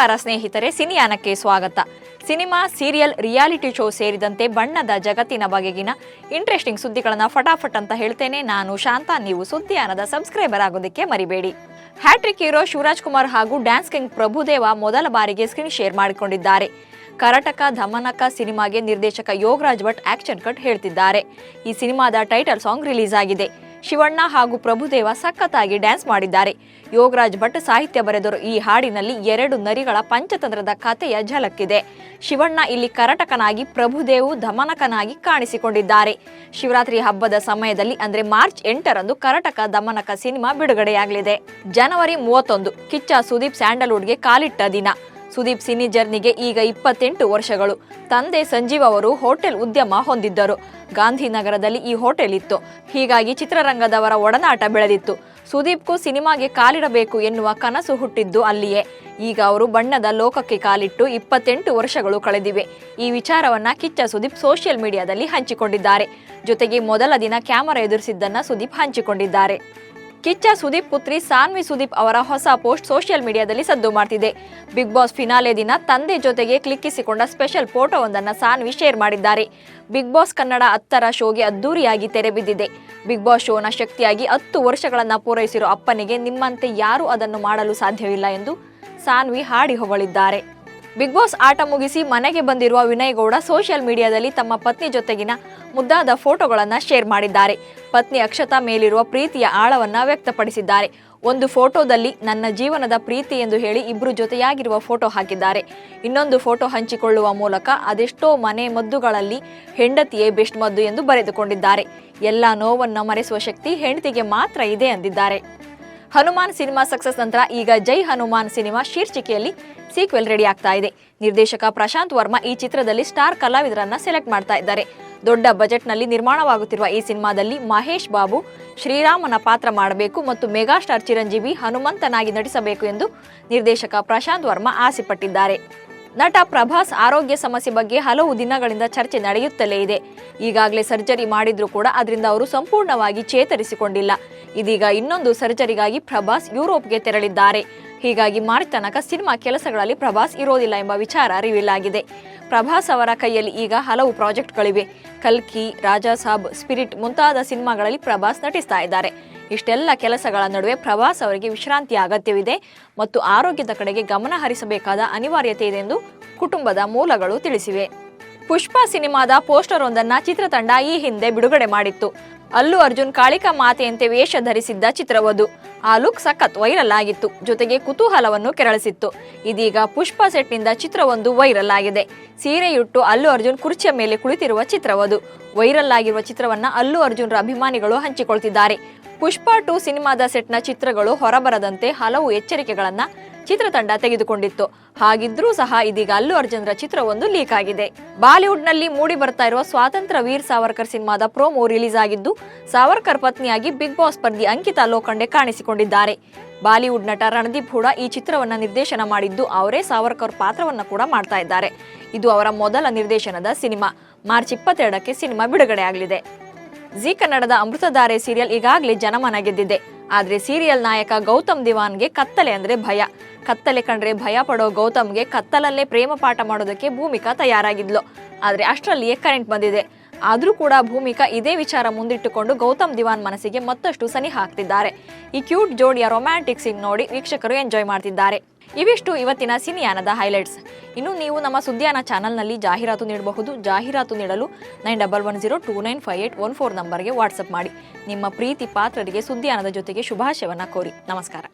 ನಮಸ್ಕಾರ ಸ್ನೇಹಿತರೆ, ಸಿನಿಯಾನಕ್ಕೆ ಸ್ವಾಗತ. ಸಿನಿಮಾ, ಸೀರಿಯಲ್, ರಿಯಾಲಿಟಿ ಶೋ ಸೇರಿದಂತೆ ಬಣ್ಣದ ಜಗತ್ತಿನ ಬಗೆಗಿನ ಇಂಟ್ರೆಸ್ಟಿಂಗ್ ಸುದ್ದಿಗಳನ್ನ ಫಟಾಫಟ್ ಅಂತ ಹೇಳ್ತೇನೆ. ನಾನು ಶಾಂತಾ, ನೀವು ಸುದ್ದಿಯಾನದ ಸಬ್ಸ್ಕ್ರೈಬರ್ ಆಗೋದಕ್ಕೆ ಮರಿಬೇಡಿ. ಹ್ಯಾಟ್ರಿಕ್ ಹೀರೋ ಶಿವರಾಜ್ ಕುಮಾರ್ ಹಾಗೂ ಡ್ಯಾನ್ಸ್ ಕಿಂಗ್ ಪ್ರಭುದೇವ ಮೊದಲ ಬಾರಿಗೆ ಸ್ಕ್ರೀನ್ ಶೇರ್ ಮಾಡಿಕೊಂಡಿದ್ದಾರೆ. ಕರಟಕ, ಧಮನಕ ಸಿನಿಮಾಗೆ ನಿರ್ದೇಶಕ ಯೋಗರಾಜ್ ಭಟ್ ಆಕ್ಷನ್ ಕಟ್ ಹೇಳ್ತಿದ್ದಾರೆ. ಈ ಸಿನಿಮಾದ ಟೈಟಲ್ ಸಾಂಗ್ ರಿಲೀಸ್ ಆಗಿದೆ. ಶಿವಣ್ಣ ಹಾಗೂ ಪ್ರಭುದೇವ ಸಖತ್ತಾಗಿ ಡ್ಯಾನ್ಸ್ ಮಾಡಿದ್ದಾರೆ. ಯೋಗರಾಜ್ ಭಟ್ ಸಾಹಿತ್ಯ ಬರೆದರು. ಈ ಹಾಡಿನಲ್ಲಿ ಎರಡು ನರಿಗಳ ಪಂಚತಂತ್ರದ ಕಥೆಯ ಝಲಕ್ಕಿದೆ. ಶಿವಣ್ಣ ಇಲ್ಲಿ ಕರಟಕನಾಗಿ, ಪ್ರಭುದೇವು ದಮನಕನಾಗಿ ಕಾಣಿಸಿಕೊಂಡಿದ್ದಾರೆ. ಶಿವರಾತ್ರಿ ಹಬ್ಬದ ಸಮಯದಲ್ಲಿ, ಅಂದ್ರೆ ಮಾರ್ಚ್ ಎಂಟರಂದು ಕರಟಕ ದಮನಕ ಸಿನಿಮಾ ಬಿಡುಗಡೆಯಾಗಲಿದೆ. ಜನವರಿ ಮೂವತ್ತೊಂದು, ಕಿಚ್ಚ ಸುದೀಪ್ ಸ್ಯಾಂಡಲ್ವುಡ್ಗೆ ಕಾಲಿಟ್ಟ ದಿನ. ಸುದೀಪ್ ಸಿನಿ ಜರ್ನಿಗೆ ಈಗ ಇಪ್ಪತ್ತೆಂಟು ವರ್ಷಗಳು. ತಂದೆ ಸಂಜೀವ್ ಅವರು ಹೋಟೆಲ್ ಉದ್ಯಮ ಹೊಂದಿದ್ದರು. ಗಾಂಧಿನಗರದಲ್ಲಿ ಈ ಹೋಟೆಲ್ ಇತ್ತು. ಹೀಗಾಗಿ ಚಿತ್ರರಂಗದವರ ಒಡನಾಟ ಬೆಳೆದಿತ್ತು. ಸುದೀಪ್ಗೂ ಸಿನಿಮಾಗೆ ಕಾಲಿಡಬೇಕು ಎನ್ನುವ ಕನಸು ಹುಟ್ಟಿದ್ದು ಅಲ್ಲಿಯೇ. ಈಗ ಅವರು ಬಣ್ಣದ ಲೋಕಕ್ಕೆ ಕಾಲಿಟ್ಟು ಇಪ್ಪತ್ತೆಂಟು ವರ್ಷಗಳು ಕಳೆದಿವೆ. ಈ ವಿಚಾರವನ್ನ ಕಿಚ್ಚ ಸುದೀಪ್ ಸೋಷಿಯಲ್ ಮೀಡಿಯಾದಲ್ಲಿ ಹಂಚಿಕೊಂಡಿದ್ದಾರೆ. ಜೊತೆಗೆ ಮೊದಲ ದಿನ ಕ್ಯಾಮರಾ ಎದುರಿಸಿದ್ದನ್ನ ಸುದೀಪ್ ಹಂಚಿಕೊಂಡಿದ್ದಾರೆ. ಕಿಚ್ಚ ಸುದೀಪ್ ಪುತ್ರಿ ಸಾನ್ವಿ ಸುದೀಪ್ ಅವರ ಹೊಸ ಪೋಸ್ಟ್ ಸೋಷಿಯಲ್ ಮೀಡಿಯಾದಲ್ಲಿ ಸದ್ದು ಮಾಡ್ತಿದೆ. ಬಿಗ್ ಬಾಸ್ ಫಿನಾಲೆ ದಿನ ತಂದೆ ಜೊತೆಗೆ ಕ್ಲಿಕ್ಕಿಸಿಕೊಂಡ ಸ್ಪೆಷಲ್ ಫೋಟೋವೊಂದನ್ನು ಸಾನ್ವಿ ಶೇರ್ ಮಾಡಿದ್ದಾರೆ. ಬಿಗ್ ಬಾಸ್ ಕನ್ನಡ ಹತ್ತರ ಶೋಗೆ ಅದ್ದೂರಿಯಾಗಿ ತೆರೆ ಬಿದ್ದಿದೆ. ಬಿಗ್ ಬಾಸ್ ಶೋನ ಶಕ್ತಿಯಾಗಿ ಹತ್ತು ವರ್ಷಗಳನ್ನು ಪೂರೈಸಿರೋ ಅಪ್ಪನಿಗೆ ನಿಮ್ಮಂತೆ ಯಾರೂ ಅದನ್ನು ಮಾಡಲು ಸಾಧ್ಯವಿಲ್ಲ ಎಂದು ಸಾನ್ವಿ ಹಾಡಿ ಹೊಗಳಿದ್ದಾರೆ. ಬಿಗ್ ಬಾಸ್ ಆಟ ಮುಗಿಸಿ ಮನೆಗೆ ಬಂದಿರುವ ವಿನಯ್ ಗೌಡ ಸೋಷಿಯಲ್ ಮೀಡಿಯಾದಲ್ಲಿ ತಮ್ಮ ಪತ್ನಿ ಜೊತೆಗಿನ ಮುದ್ದಾದ ಫೋಟೋಗಳನ್ನು ಶೇರ್ ಮಾಡಿದ್ದಾರೆ. ಪತ್ನಿ ಅಕ್ಷತಾ ಮೇಲಿರುವ ಪ್ರೀತಿಯ ಆಳವನ್ನ ವ್ಯಕ್ತಪಡಿಸಿದ್ದಾರೆ. ಒಂದು ಫೋಟೋದಲ್ಲಿ ನನ್ನ ಜೀವನದ ಪ್ರೀತಿ ಎಂದು ಹೇಳಿ ಇಬ್ಬರು ಜೊತೆಯಾಗಿರುವ ಫೋಟೋ ಹಾಕಿದ್ದಾರೆ. ಇನ್ನೊಂದು ಫೋಟೋ ಹಂಚಿಕೊಳ್ಳುವ ಮೂಲಕ ಅದೆಷ್ಟೋ ಮನೆ ಮದ್ದುಗಳಲ್ಲಿ ಹೆಂಡತಿಯೇ ಬೆಸ್ಟ್ ಮದ್ದು ಎಂದು ಬರೆದುಕೊಂಡಿದ್ದಾರೆ. ಎಲ್ಲ ನೋವನ್ನು ಮರೆಸುವ ಶಕ್ತಿ ಹೆಂಡತಿಗೆ ಮಾತ್ರ ಇದೆ ಎಂದಿದ್ದಾರೆ ಹನುಮಾನ್ ಸಿನಿಮಾ ಸಕ್ಸಸ್ ನಂತರ ಈಗ ಜೈ ಹನುಮಾನ್ ಸಿನಿಮಾ ಶೀರ್ಷಿಕೆಯಲ್ಲಿ ಸೀಕ್ವೆಲ್ ರೆಡಿ ಆಗ್ತಾ ಇದೆ. ನಿರ್ದೇಶಕ ಪ್ರಶಾಂತ್ ವರ್ಮಾ ಈ ಚಿತ್ರದಲ್ಲಿ ಸ್ಟಾರ್ ಕಲಾವಿದರನ್ನ ಸೆಲೆಕ್ಟ್ ಮಾಡ್ತಾ ಇದ್ದಾರೆ. ದೊಡ್ಡ ಬಜೆಟ್ನಲ್ಲಿ ನಿರ್ಮಾಣವಾಗುತ್ತಿರುವ ಈ ಸಿನಿಮಾದಲ್ಲಿ ಮಹೇಶ್ ಬಾಬು, ಶ್ರೀರಾಮನ ಪಾತ್ರ ಮಾಡಬೇಕು ಮತ್ತು ಮೆಗಾಸ್ಟಾರ್ ಚಿರಂಜೀವಿ ಹನುಮಂತನಾಗಿ ನಟಿಸಬೇಕು ಎಂದು ನಿರ್ದೇಶಕ ಪ್ರಶಾಂತ್ ವರ್ಮಾ ಆಸೆಪಟ್ಟಿದ್ದಾರೆ. ನಟ ಪ್ರಭಾಸ್ ಆರೋಗ್ಯ ಸಮಸ್ಯೆ ಬಗ್ಗೆ ಹಲವು ದಿನಗಳಿಂದ ಚರ್ಚೆ ನಡೆಯುತ್ತಲೇ ಇದೆ. ಈಗಾಗಲೇ ಸರ್ಜರಿ ಮಾಡಿದ್ರೂ ಕೂಡ ಅದರಿಂದ ಅವರು ಸಂಪೂರ್ಣವಾಗಿ ಚೇತರಿಸಿಕೊಂಡಿಲ್ಲ. ಇದೀಗ ಇನ್ನೊಂದು ಸರ್ಜರಿಗಾಗಿ ಪ್ರಭಾಸ್ ಯುರೋಪ್ಗೆ ತೆರಳಿದ್ದಾರೆ. ಹೀಗಾಗಿ ಮಾರ್ಚ್ ತನಕ ಸಿನಿಮಾ ಕೆಲಸಗಳಲ್ಲಿ ಪ್ರಭಾಸ್ ಇರೋದಿಲ್ಲ ಎಂಬ ವಿಚಾರ ರಿವೀಲ್ ಆಗಿದೆ ಪ್ರಭಾಸ್ ಅವರ ಕೈಯಲ್ಲಿ ಈಗ ಹಲವು ಪ್ರಾಜೆಕ್ಟ್ಗಳಿವೆ. ಕಲ್ಕಿ, ರಾಜಾ ಸಾಬ್, ಸ್ಪಿರಿಟ್ ಮುಂತಾದ ಸಿನಿಮಾಗಳಲ್ಲಿ ಪ್ರಭಾಸ್ ನಟಿಸ್ತಾ ಇದ್ದಾರೆ. ಇಷ್ಟೆಲ್ಲ ಕೆಲಸಗಳ ನಡುವೆ ಪ್ರವಾಸ ಅವರಿಗೆ ವಿಶ್ರಾಂತಿಯ ಅಗತ್ಯವಿದೆ ಮತ್ತು ಆರೋಗ್ಯದ ಕಡೆಗೆ ಗಮನ ಹರಿಸಬೇಕಾದ ಅನಿವಾರ್ಯತೆ ಇದೆ ಎಂದು ಕುಟುಂಬದ ಮೂಲಗಳು ತಿಳಿಸಿವೆ. ಪುಷ್ಪ ಸಿನಿಮಾದ ಪೋಸ್ಟರ್ ಒಂದನ್ನ ಚಿತ್ರತಂಡ ಈ ಹಿಂದೆ ಬಿಡುಗಡೆ ಮಾಡಿತ್ತು. ಅಲ್ಲು ಅರ್ಜುನ್ ಕಾಳಿಕಾ ಮಾತೆಯಂತೆ ವೇಷ ಧರಿಸಿದ್ದ ಚಿತ್ರವದು. ಆ ಲುಕ್ ಸಖತ್ ವೈರಲ್ ಆಗಿತ್ತು. ಜೊತೆಗೆ ಕುತೂಹಲವನ್ನು ಕೆರಳಿಸಿತ್ತು. ಇದೀಗ ಪುಷ್ಪ ಸೆಟ್ನಿಂದ ಚಿತ್ರವೊಂದು ವೈರಲ್ ಆಗಿದೆ. ಸೀರೆಯುಟ್ಟು ಅಲ್ಲು ಅರ್ಜುನ್ ಕುರ್ಚಿಯ ಮೇಲೆ ಕುಳಿತಿರುವ ಚಿತ್ರವದು. ವೈರಲ್ ಆಗಿರುವ ಚಿತ್ರವನ್ನ ಅಲ್ಲು ಅರ್ಜುನ್ರ ಅಭಿಮಾನಿಗಳು ಹಂಚಿಕೊಳ್ತಿದ್ದಾರೆ. ಪುಷ್ಪ ಟು ಸಿನಿಮಾದ ಸೆಟ್ನ ಚಿತ್ರಗಳು ಹೊರಬರದಂತೆ ಹಲವು ಎಚ್ಚರಿಕೆಗಳನ್ನ ಚಿತ್ರತಂಡ ತೆಗೆದುಕೊಂಡಿತ್ತು. ಹಾಗಿದ್ರೂ ಸಹ ಇದೀಗ ಅಲ್ಲು ಅರ್ಜುನ್ರ ಚಿತ್ರವೊಂದು ಲೀಕ್ ಆಗಿದೆ. ಬಾಲಿವುಡ್ನಲ್ಲಿ ಮೂಡಿ ಬರ್ತಾ ಇರುವ ಸ್ವಾತಂತ್ರ್ಯ ವೀರ್ ಸಾವರ್ಕರ್ ಸಿನಿಮಾದ ಪ್ರೋಮೋ ರಿಲೀಸ್ ಆಗಿದ್ದು, ಸಾವರ್ಕರ್ ಪತ್ನಿಯಾಗಿ ಬಿಗ್ ಬಾಸ್ ಸ್ಪರ್ಧಿ ಅಂಕಿತಾ ಲೋಕಂಡೆ ಕಾಣಿಸಿಕೊಂಡಿದ್ದಾರೆ. ಬಾಲಿವುಡ್ ನಟ ರಣದೀಪ್ ಕೂಡ ಈ ಚಿತ್ರವನ್ನ ನಿರ್ದೇಶನ ಮಾಡಿದ್ದು, ಅವರೇ ಸಾವರ್ಕರ್ ಪಾತ್ರವನ್ನ ಕೂಡ ಮಾಡ್ತಾ ಇದ್ದಾರೆ. ಇದು ಅವರ ಮೊದಲ ನಿರ್ದೇಶನದ ಸಿನಿಮಾ. ಮಾರ್ಚ್ ಇಪ್ಪತ್ತೆರಡಕ್ಕೆ ಸಿನಿಮಾ ಬಿಡುಗಡೆಯಾಗಲಿದೆ. ಜೀ ಕನ್ನಡದ ಅಮೃತಧಾರೆ ಸೀರಿಯಲ್ ಈಗಾಗಲೇ ಜನಮನ ಗೆದ್ದಿದೆ. ಆದರೆ ಸೀರಿಯಲ್ ನಾಯಕ ಗೌತಮ್ ದಿವಾನ್ಗೆ ಕತ್ತಲೆ ಅಂದ್ರೆ ಭಯ. ಕತ್ತಲೆ ಕಂಡ್ರೆ ಭಯ ಪಡೋ ಗೌತಮ್ಗೆ ಕತ್ತಲಲ್ಲೇ ಪ್ರೇಮ ಪಾಠ ಮಾಡೋದಕ್ಕೆ ಭೂಮಿಕಾ ತಯಾರಾಗಿದ್ಲು. ಆದರೆ ಅಷ್ಟರಲ್ಲಿಯೇ ಕರೆಂಟ್ ಬಂದಿದೆ. ಆದರೂ ಕೂಡ ಭೂಮಿಕಾ ಇದೇ ವಿಚಾರ ಮುಂದಿಟ್ಟುಕೊಂಡು ಗೌತಮ್ ದಿವಾನ್ ಮನಸ್ಸಿಗೆ ಮತ್ತಷ್ಟು ಸನಿ ಹಾಕ್ತಿದ್ದಾರೆ. ಈ ಕ್ಯೂಟ್ ಜೋಡಿಯ ರೊಮ್ಯಾಂಟಿಕ್ ಸಿಂಗ್ ನೋಡಿ ವೀಕ್ಷಕರು ಎಂಜಾಯ್ ಮಾಡ್ತಿದ್ದಾರೆ. ಇವಿಷ್ಟು ಇವತ್ತಿನ ಸಿನಿಯಾನದ ಹೈಲೈಟ್ಸ್ ಇನ್ನು ನೀವು ನಮ್ಮ ಸುದ್ದಿಯಾನ ಚಾನಲ್ನಲ್ಲಿ ಜಾಹೀರಾತು ನೀಡಬಹುದು. ಜಾಹೀರಾತು ನೀಡಲು nine double one zero two nine five eight one four ನಂಬರ್ಗೆ ವಾಟ್ಸಪ್ ಮಾಡಿ. ನಿಮ್ಮ ಪ್ರೀತಿ ಪಾತ್ರರಿಗೆ ಸುದ್ದಿಯಾನದ ಜೊತೆಗೆ ಶುಭಾಶಯವನ್ನು ಕೋರಿ. ನಮಸ್ಕಾರ.